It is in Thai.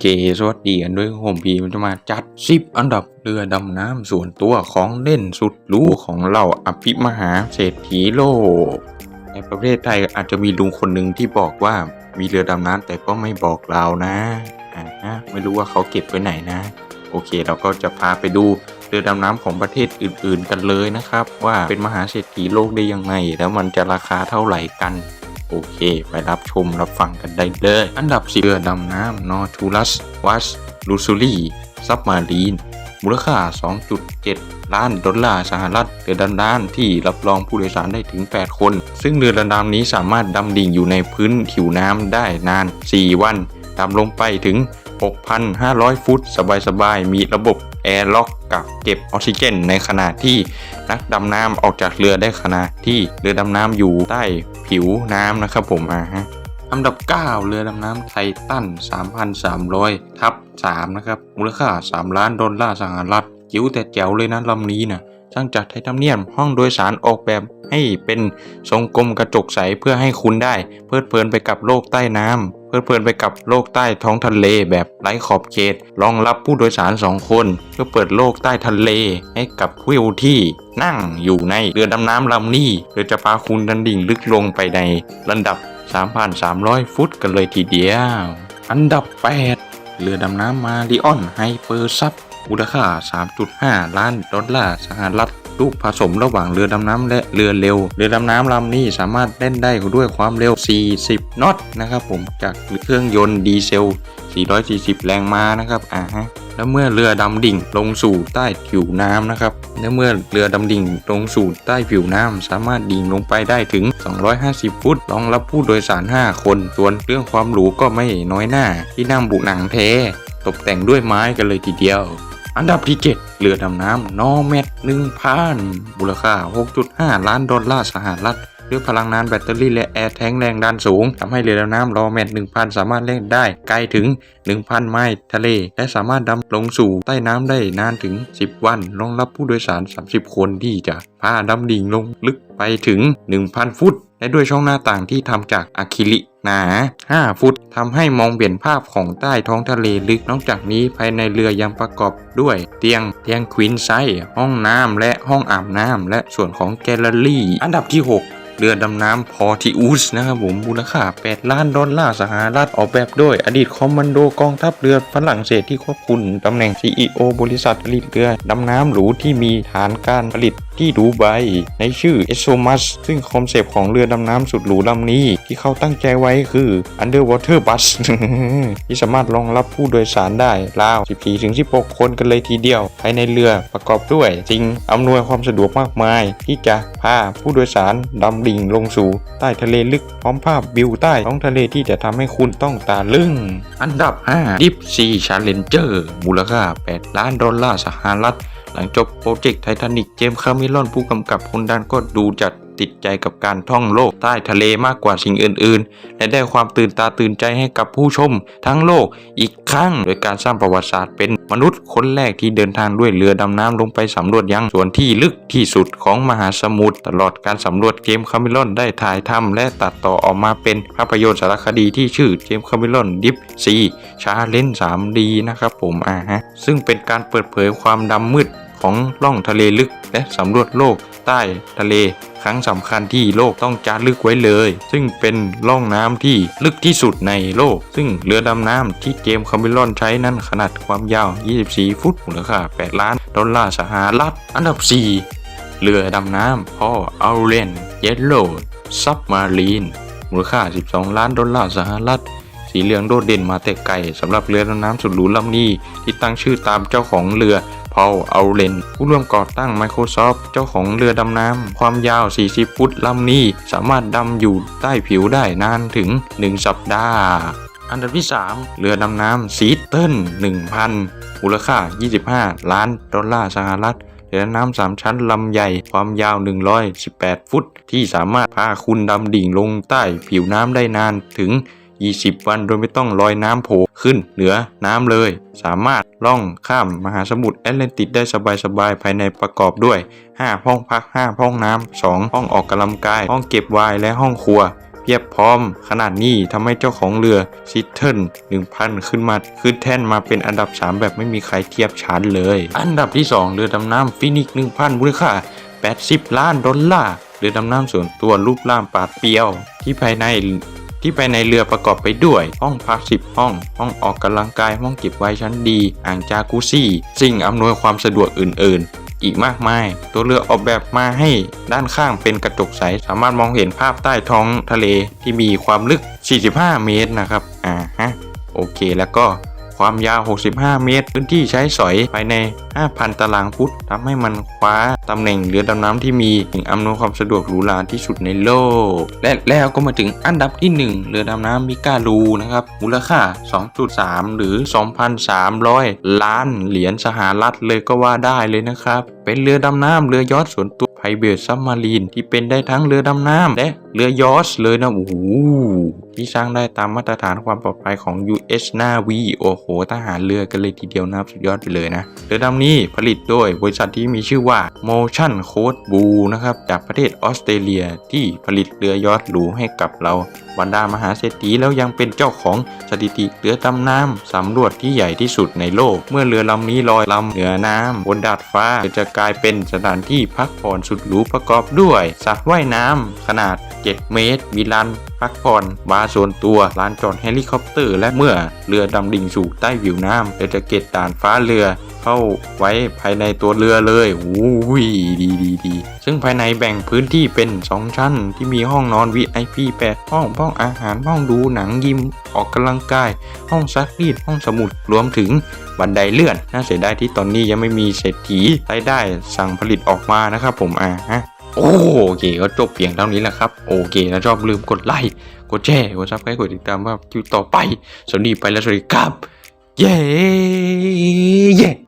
เคสวัสดีกันด้วยผมพีมันจะมาจัด10อันดับเรือดำน้ำส่วนตัวของเล่นสุดรู้ของเราอภิมหาเศรษฐีโลก ในประเทศไทยอาจจะมีลุงคนหนึ่งที่บอกว่ามีเรือดำน้ำแต่ก็ไม่บอกเรานะอ่าฮะไม่รู้ว่าเขาเก็บไว้ไหนนะ โอเคเราก็จะพาไปดูเรือดำน้ำของประเทศอื่น ๆ กันเลยนะครับ ว่าเป็นมหาเศรษฐีโลกได้ยังไง แล้วมันจะราคาเท่าไหร่กัน โอเค ไปรับชมรับฟังกันได้เลย อันดับ4เรือดำน้ำนอทูลัสวัสลูซูรีซับมารีนมูลค่า 2.7 ล้านดอลลาร์สหรัฐเรือดำน้ำที่รับรองผู้โดยสารได้ถึง 8 คน ซึ่งเรือดำน้ำนี้สามารถดำดิ่งอยู่ในพื้นผิวน้ำได้นาน 4 วันดำลงไปถึง 6,500 ฟุต สบายๆ มีระบบแอร์ล็อกกับเก็บออกซิเจน ในขณะที่นักดำน้ำออกจากเรือได้ขณะที่เรือดำน้ำอยู่ใต้ ผิวน้ำนะครับผมอ่าฮะอันดับ 9 เรือดำน้ำไททัน 3,300 ทับ3นะครับ มูลค่า 3 ล้านดอลลาร์สหรัฐจิ๋วแต่แจ๋วเลยนะลำนี้นะ สร้างจากไทเทเนียม ห้องโดยสารออกแบบให้เป็นทรงกลมกระจกใสเพื่อให้คุณได้ เพลิดเพลินไปกับโลกใต้น้ำเพลิดเพลินไปกับโลกใต้ท้องทะเลแบบไร้ขอบเขต รองรับผู้โดยสาร2คน เพื่อเปิดโลกใต้ทะเลให้กับผู้ที่นั่งอยู่ในเรือดำน้ำลำนี้โดยจะพาคุณดันดิ่งลึกลงไปในระดับ 3,300 ฟุตกันเลยทีเดียว อันดับ 8 เรือดำน้ำมาริออนไฮเปอร์ซับ มูลค่า 3.5 ล้านดอลลาร์สหรัฐรูปผสมระหว่างเรือดำน้ำและเรือเร็ว เรือดำน้ำลำนี้สามารถเล่นได้ด้วยความเร็ว 40 นอตนะครับผมจากเครื่องยนต์ดีเซล 440 แรงม้านะครับอ่าฮะแล้วเมื่อเรือดำดิ่งลงสู่ใต้ผิวน้ำนะครับ และเมื่อเรือดำดิ่งลงสู่ใต้ผิวน้ำสามารถดิ่งลงไปได้ถึง 250 ฟุต รองรับผู้โดยสาร 5 คน ส่วนเรื่องความหรูก็ไม่น้อยหน้า ที่นั่งบุหนังแท้ ตกแต่งด้วยไม้กันเลยทีเดียว อันดับที่ 7 เรือดำน้ำนอแมท1,000มูลค่า 6.5 ล้านดอลลาร์สหรัฐ ด้วยพลังงานแบตเตอรี่และแอร์แทงแรงดันสูงทำให้เรือดำน้ำรอแมท1,000 สามารถเล่นได้ไกลถึง 1,000 ไมล์ทะเล และสามารถดำลงสู่ใต้น้ำได้นานถึง 10 วัน รองรับผู้โดยสาร 30 คนที่จะพาดำดิ่งลงลึกไปถึง 1,000 ฟุต และด้วยช่องหน้าต่างที่ทำจากอะคริลิกหนา 5 ฟุตทำให้มองเห็นภาพของใต้ท้องทะเลลึก นอกจากนี้ภายในเรือยังประกอบด้วย เตียง เตียงควีนไซส์ห้องน้ำและห้องอาบน้ำและส่วนของแกลเลอรี่ อันดับที่ 6 เรือดำน้ำพอทิอุสนะครับผมมูลค่า 8 ล้านดอลลาร์สหรัฐออกแบบโดยอดีตคอมมานโดกองทัพเรือฝรั่งเศสที่ควบคุมตำแหน่ง CEO บริษัทผลิตเรือดำน้ำหรูที่มีฐานการผลิตที่ดูไบในชื่อ e s o m u s ซึ่งคอนเซปต์ของเรือดำน้ำสุดหรูลำนี้ ที่เขาตั้งใจไว้คือ Underwater Bus ที่สามารถรองรับผู้โดยสารได้ราว 14-16 คนกันเลยทีเดียว ภายในเรือประกอบด้วยสิ่งอำนวยความสะดวกมากมาย ที่จะพาผู้โดยสารดำดิงลงสู่ใต้ทะเลลึกพร้อมภาพวิวใต้ท้องทะเลที่จะทำให้คุณต้องตาลึงอันดับ 5 Deep Sea Challenger มูลค่า 8 ล้านดอลลาร์สหรัฐ หลังจบโปรเจกต์ไททานิกเจมส์คาเมรอนผู้กำกับคนดังก็ดูจัด ติดใจกับการท่องโลกใต้ทะเลมากกว่าสิ่งอื่น ๆ และได้ความตื่นตาตื่นใจให้กับผู้ชม ทั้งโลกอีกครั้งโดยการสร้างประวัติศาสตร์เป็นมนุษย์คนแรกที่เดินทางด้วยเรือดำน้ำลงไปสำรวจยังส่วนที่ลึกที่สุดของมหาสมุทรตลอดการสำรวจเกมคาเมรอนได้ถ่ายทำและตัดต่อออกมาเป็นภาพยนตร์สารคดีที่ชื่อเจมคาเมรอนดิฟซีชาเลน 3D นะครับผมอ่าฮะซึ่งเป็นการเปิดเผยความดำมืด ของล่องทะเลลึก และสำรวจโลกใต้ทะเล ครั้งสำคัญที่โลกต้องจารึกไว้เลย ซึ่งเป็นล่องน้ำที่ลึกที่สุดในโลก ซึ่งเรือดำน้ำที่เกมส์คาเมรอนใช้นั้นขนาดความยาว 24 ฟุตมูลค่า 8 ล้าน ดอลลาร์สหรัฐ อันดับ 4 เรือดำน้ำพ่ออัลเลนเยลโลซับมารีนมูลค่า 12 ล้านดอลลาร์สหรัฐสีเหลืองโดดเด่นมาแต่ไกลสำหรับเรือดำน้ำสุดหรูลำนี้ที่ตั้งชื่อตามเจ้าของเรือ พอลเอาเลนผู้ร่วมก่อตั้ง Microsoft เจ้าของเรือดำน้ำ ความยาว 40 ฟุตลำนี้ สามารถดำอยู่ใต้ผิวได้นานถึง 1 สัปดาห์ อันดับที่ 3 เรือดำน้ำซีเติล1,000มูลค่า 25 ล้านดอลลาร์สหรัฐเรือดำน้ำสามชั้นลำใหญ่ความยาว 118 ฟุต ที่สามารถพาคุณดำดิ่งลงใต้ผิวน้ำได้นานถึง 20 วันโดยไม่ต้องลอยน้ำโผล่ขึ้นเหนือน้ำเลย สามารถล่องข้ามมหาสมุทรแอตแลนติกได้สบายๆ ภายในประกอบด้วย 5 ห้องพัก 5 ห้องน้ำ 2 ห้องออกกำลังกาย ห้องเก็บไวน์และห้องครัวเพียบพร้อม ขนาดนี้ทำให้เจ้าของเรือซิทเทิล1,000 ขึ้นมาขึ้นแท่นมาเป็นอันดับ 3 แบบไม่มีใครเทียบชั้นเลย อันดับที่ 2 เรือดำน้ำฟินิก 1,000 มูลค่า 80 ล้านดอลลาร์เรือดำน้ำส่วนตัวรูปร่างปาดเปียว ที่ภายใน ที่ภายในเรือประกอบไปด้วย ห้องพัก 10 ห้อง ห้องออกกำลังกาย ห้องเก็บไว้ชั้นดี อ่างจากุซี่ สิ่งอำนวยความสะดวกอื่น ๆ อีกมากมาย ตัวเรือออกแบบมาให้ด้านข้างเป็นกระจกใส สามารถมองเห็นภาพใต้ท้องทะเลที่มีความลึก 45 เมตรนะครับ อ่าฮะ โอเค แล้วก็ความยาว 65 เมตร พื้นที่ใช้สอยภายใน 5,000 ตารางฟุตทำให้มันคว้าตำแหน่งเรือดำน้ำที่มีสิ่งอำนวยความสะดวกหรูหราที่สุดในโลก และแล้วก็มาถึงอันดับที่ 1 เรือดำน้ำมิกาลูนะครับมูลค่า 2.3 หรือ 2,300 ล้านเหรียญสหรัฐเลยก็ว่าได้เลยนะครับเป็นเรือดำน้ำเรือยอชส่วนตัวไพเบ e ซับมารีนที่เป็นได้ทั้งเรือดำน้ำและเรือยอชเลยนะโอ้โหที่สร้างได้ตามมาตรฐานความปลอดภัยของ US Navy โอ้โหทหารเรือกันเลยทีเดียวนะครับสุดยอดไปเลยนะ เรือดำนี้ผลิตโดยบริษัทที่มีชื่อว่า Motion Code Blue นะครับ จากประเทศออสเตรเลียที่ผลิตเรือยอดหรูให้กับเราบรรดามหาเศรษฐีแล้วยังเป็นเจ้าของสถิติเรือดำน้ำสำรวจที่ใหญ่ที่สุดในโลก เมื่อเรือลำนี้ลอยลำเหนือน้ำบนดาดฟ้าจะกลายเป็นสถานที่พักผ่อนสุดหรูประกอบด้วยสระว่ายน้ำขนาด 7 เมตร มีลานพักผ่อนบาร์ส่วนตัว ลานจอดเฮลิคอปเตอร์ และเมื่อเรือดำดิ่งสู่ใต้ผิวน้ำเราจะเก็บด่านฟ้าเรือเข้าไว้ภายในตัวเรือเลยโอ้ยดีดีดี ซึ่งภายในแบ่งพื้นที่เป็น 2 ชั้น ที่มีห้องนอน VIP 8ห้อง ห้องอาหาร ห้องดูหนังยิม ออกกำลังกาย ห้องซักรีด ห้องสมุด รวมถึงบันไดเลื่อน น่าเสียดายที่ตอนนี้ยังไม่มีเศรษฐีรายได้สั่งผลิตออกมานะครับผมอ่าฮะ โอเคก็จบเพียงเท่านี้แหละครับ โอเคนะชอบลืมกดไลค์กดแชร์กดซับสไครต์กดติดตามว่าคิวต่อไป สวัสดีไปแล้วสวัสดีครับ เย้เย้